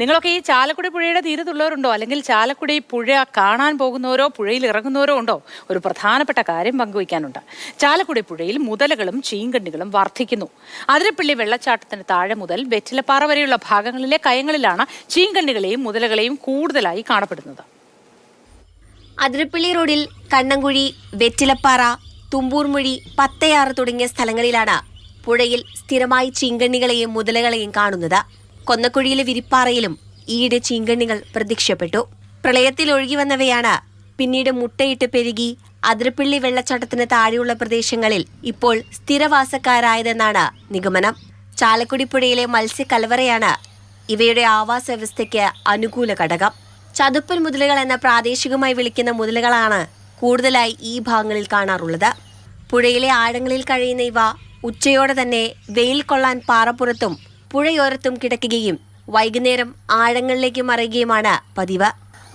നിങ്ങളൊക്കെ ഈ ചാലക്കുടി പുഴയുടെ തീരത്തുള്ളവരുണ്ടോ അല്ലെങ്കിൽ ചാലക്കുടി പുഴ കാണാൻ പോകുന്നവരോ പുഴയിൽ ഇറങ്ങുന്നവരോ ഉണ്ടോ? ഒരു പ്രധാനപ്പെട്ട കാര്യം പങ്കുവയ്ക്കാനുണ്ട്. ചാലക്കുടി പുഴയിൽ മുതലകളും ചീങ്കണ്ണികളും വർദ്ധിക്കുന്നു. അതിരപ്പള്ളി വെള്ളച്ചാട്ടത്തിന് താഴെ മുതൽ വെറ്റിലപ്പാറ വരെയുള്ള ഭാഗങ്ങളിലെ കയങ്ങളിലാണ് ചീങ്കണ്ണികളെയും മുതലകളെയും കൂടുതലായി കാണപ്പെടുന്നത്. അതിരപ്പള്ളി റോഡിൽ കണ്ണങ്കുഴി വെറ്റിലപ്പാറ തുമ്പൂർമുഴി പത്തയാറ് തുടങ്ങിയ സ്ഥലങ്ങളിലാണ് പുഴയിൽ സ്ഥിരമായി ചീങ്കണ്ണികളെയും മുതലകളെയും കാണുന്നത്. കൊന്നക്കുഴിയിലെ വിരിപ്പാറയിലും ഈയിടെ ചീങ്കണ്ണികൾ പ്രത്യക്ഷപ്പെട്ടു. പ്രളയത്തിൽ ഒഴുകി വന്നവയാണ്. പിന്നീട് മുട്ടയിട്ട് പെരുകി അതിരപ്പിള്ളി വെള്ളച്ചാട്ടത്തിന് താഴെയുള്ള പ്രദേശങ്ങളിൽ ഇപ്പോൾ സ്ഥിരവാസക്കാരായതെന്നാണ് നിഗമനം. ചാലക്കുടി പുഴയിലെ മത്സ്യക്കലവറയാണ് ഇവയുടെ ആവാസ വ്യവസ്ഥയ്ക്ക് അനുകൂല ഘടകം. ചതുപ്പൻ മുതലുകൾ എന്ന പ്രാദേശികമായി വിളിക്കുന്ന മുതലുകളാണ് കൂടുതലായി ഈ ഭാഗങ്ങളിൽ കാണാറുള്ളത്. പുഴയിലെ ആഴങ്ങളിൽ കഴിയുന്ന ഇവ ഉച്ചയോടെ തന്നെ വെയിൽ കൊള്ളാൻ പാറപ്പുറത്തും പുഴയോരത്തും കിടക്കുകയും വൈകുന്നേരം ആഴങ്ങളിലേക്ക് മറയുകയുമാണ് പതിവ്.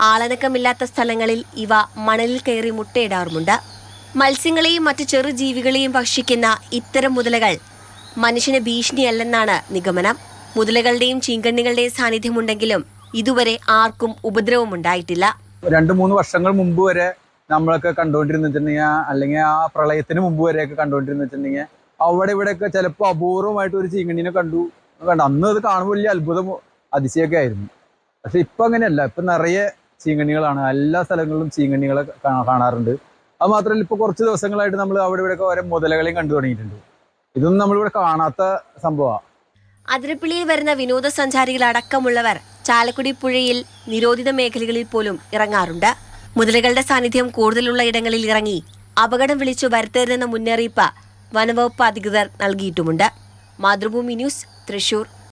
ആളനക്കമില്ലാത്ത സ്ഥലങ്ങളിൽ ഇവ മണലിൽ കയറി മുട്ടയിടാറുമുണ്ട്. മത്സ്യങ്ങളെയും മറ്റു ചെറു ജീവികളെയും ഭക്ഷിക്കുന്ന ഇത്തരം മുതലകൾ മനുഷ്യന് ഭീഷണിയല്ലെന്നാണ് നിഗമനം. മുതലകളുടെയും ചീങ്കണ്ണികളുടെയും സാന്നിധ്യമുണ്ടെങ്കിലും ഇതുവരെ ആർക്കും ഉപദ്രവമുണ്ടായിട്ടില്ല രണ്ട് മൂന്ന് വർഷങ്ങൾ മുമ്പ് വരെ നമ്മളൊക്കെ കണ്ടുകൊണ്ടിരുന്ന വെച്ചിട്ടുണ്ടെങ്കിൽ അല്ലെങ്കിൽ ആ പ്രളയത്തിന് മുമ്പ് വരെയൊക്കെ കണ്ടുകൊണ്ടിരുന്ന വെച്ചിട്ടുണ്ടെങ്കിൽ അവിടെ ഇവിടെയൊക്കെ ചിലപ്പോൾ അപൂർവമായിട്ട് ഒരു ചീങ്കണ്ണിനെ കണ്ടു. കണ്ടു അന്ന് അത് കാണുമ്പോൾ വലിയ അത്ഭുതം അതിശയൊക്കെ ആയിരുന്നു. പക്ഷെ ഇപ്പൊ അങ്ങനെയല്ല. ഇപ്പൊ നിറയെ ചീങ്കണ്ണികളാണ്. എല്ലാ സ്ഥലങ്ങളിലും ചീങ്കണ്ണികളെ കാണാറുണ്ട്. അത് മാത്രമല്ല ഇപ്പൊ കുറച്ച് ദിവസങ്ങളായിട്ട് നമ്മൾ അവിടെ ഇവിടെയൊക്കെ ഓരോ മുതലകളെയും കണ്ടു തുടങ്ങിയിട്ടുണ്ട്. ഇതൊന്നും നമ്മളിവിടെ കാണാത്ത സംഭവമാണ് അതിരപ്പിള്ളിയിൽ വരുന്ന വിനോദസഞ്ചാരികൾ അടക്കമുള്ളവർ ചാലക്കുടി പുഴയിൽ നിരോധിത മേഖലകളിൽ പോലും ഇറങ്ങാറുണ്ട്. മുതലകളുടെ സാന്നിധ്യം കൂടുതലുള്ള ഇടങ്ങളിൽ ഇറങ്ങി അപകടം വിളിച്ചു വരുത്തരുതെന്ന മുന്നറിയിപ്പ് വനവകുപ്പ് അധികൃതർ നൽകിയിട്ടുമുണ്ട്. മാതൃഭൂമി ന്യൂസ് തൃശൂർ